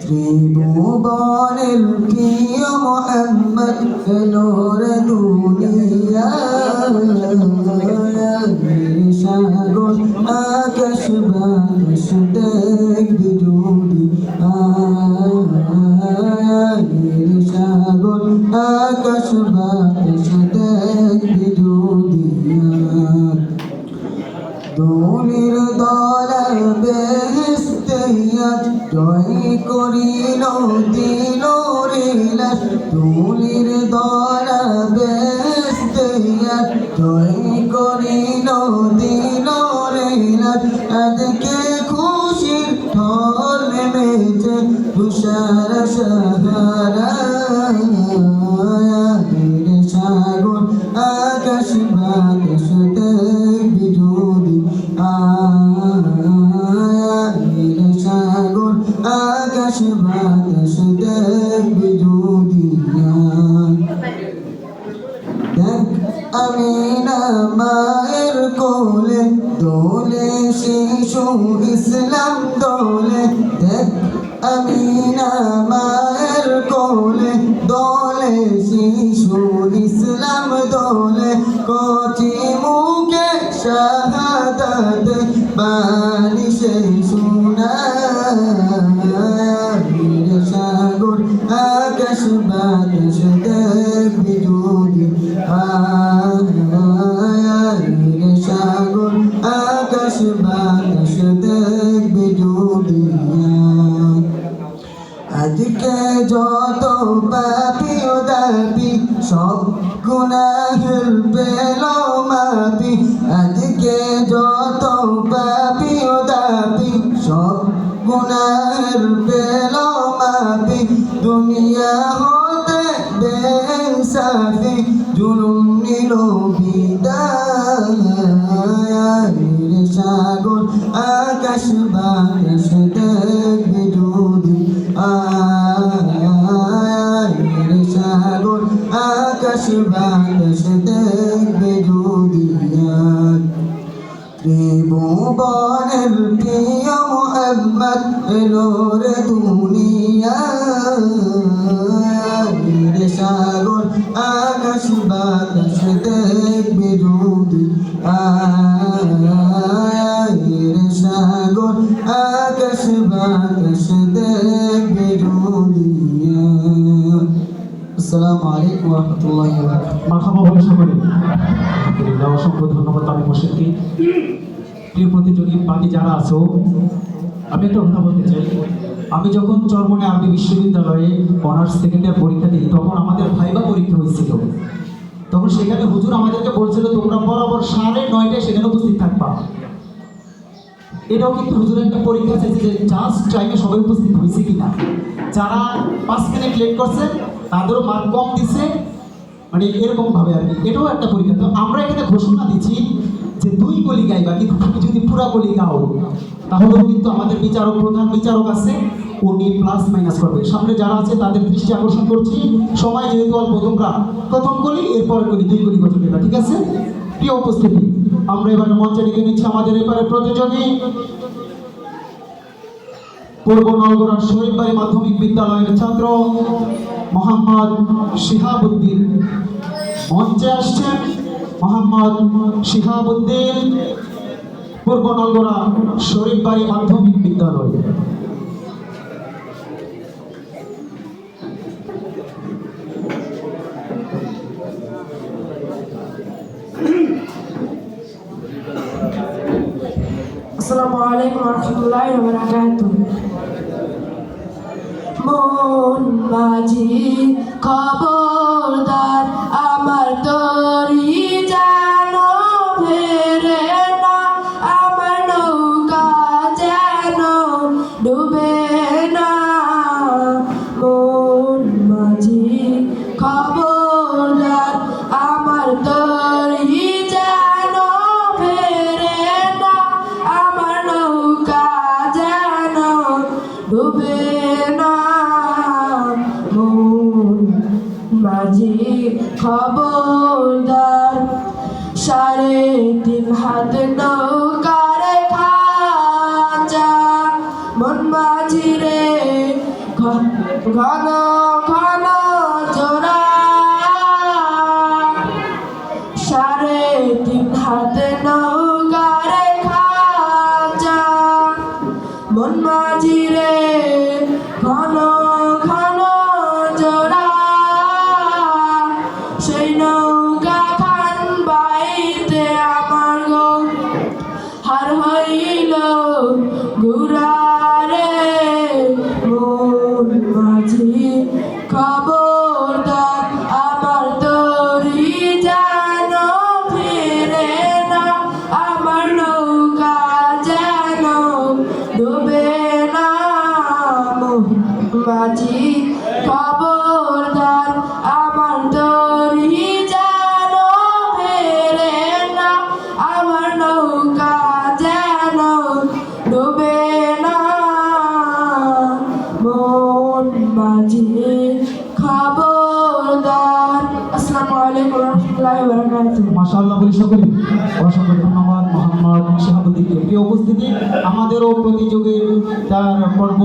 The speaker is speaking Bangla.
ত্রিভুবনের প্রিয় মোহাম্মদ এলোর দুনিয়া। সাগর আকাশ বাতাস দেখবি যদি সাগর আকাশ বাতাস দোলের দলা বেহেস্তে আজ জয় করিল দিল রে লাশ আজকে খুশির ঢল নেমেছে তুষার সাহারা। সাগর আকাশ বাতাস দেখবি কোলে দোলে শিশু ইসলাম দোলে। দেখ আমি না মায়ের কোলে, দোলে শিশু ইসলাম দোলে। কচি মুখে শাহাদাত সে শোনা সাগর, আকাশ বাতাস দেখবি যদি আয়ের আজকে যত পাপি ও দাবি সব গুনাহের পেল মাপি আকাশ বাতাস দেখবি যদি ত্রিভুবনের প্রিয় মোহাম্মদ এলোর দুনিয়া সাগর, আকাশ বাতাস দেখবি যদি আয়ের সাগর, আকাশ বাতাস দেখবি আসসালামু আলাইকুম অসংখ্য ধন্যবাদ আমি প্রিয় প্রতিযোগী বাকি যারা আছো, আমি একটা কথা বলতে চাই। আমি যখন চরমনে আরবি বিশ্ববিদ্যালয়ে অনার্স সেকেন্ড ইয়ার পরীক্ষা দিই, তখন আমাদের ভাইবা পরীক্ষা হয়েছিল। তখন সেখানে হুজুর আমাদেরকে বলছিল, তোমরা বরাবর সাড়ে নয়টায় সেখানে উপস্থিত থাকবা। এটাও কিন্তু হুজুর একটা পরীক্ষা চাইছে যে জাস্ট টাইমে সবাই উপস্থিত হয়েছে কিনা। যারা পাঁচ মিনিট লেট করছে তাদেরও মার্ক কম দিছে। মানে এরকম ভাবে আর কি। এটাও একটা পরীক্ষা। তো আমরা এখানে ঘোষণা দিচ্ছি যে দুই কলি গাইবা, কিন্তু তুমি যদি পুরা কলি গাও, তাহলেও কিন্তু আমাদের বিচারক, প্রধান বিচারক আছে, উনি প্লাস মাইনাস করবে। সামনে যারা আছে, তাদের দৃষ্টি আকর্ষণ করছি। সময় যেহেতু অল্প, তোমরা প্রথম কলি এরপর কলি, দুই কলি নেবা ঠিক আছে? প্রিয় উপস্থিতি, আমরা এবারে মঞ্চে ডেকে নিচ্ছি আমাদের এবারে প্রতিযোগী। পূর্ব নলগড়া শরীফবাড়ি মাধ্যমিক বিদ্যালয়ের ছাত্র মোহাম্মদ শিহাবুদ্দিন। মঞ্চে আসছেন মোহাম্মদ শিহাবুদ্দিন পূর্ব নলগড়া শরীফবাড়ি মাধ্যমিক বিদ্যালয়। আসসালামু আলাইকুম রহমতুল্লাহ মন মাঝি খবরদার আমার তরি যেন ফেরে না, আমার নৌকা যেন ডুবে না। মন মাঝি খবরদার আমার তরি যেন ফেরে না, আমার নৌকা ডুবে মাঝি খবরদার সাড়ে তিন হাত নৌকার আমাদের ধন্যবাদ। আমাদেরও প্রতিযোগিতার পর্ব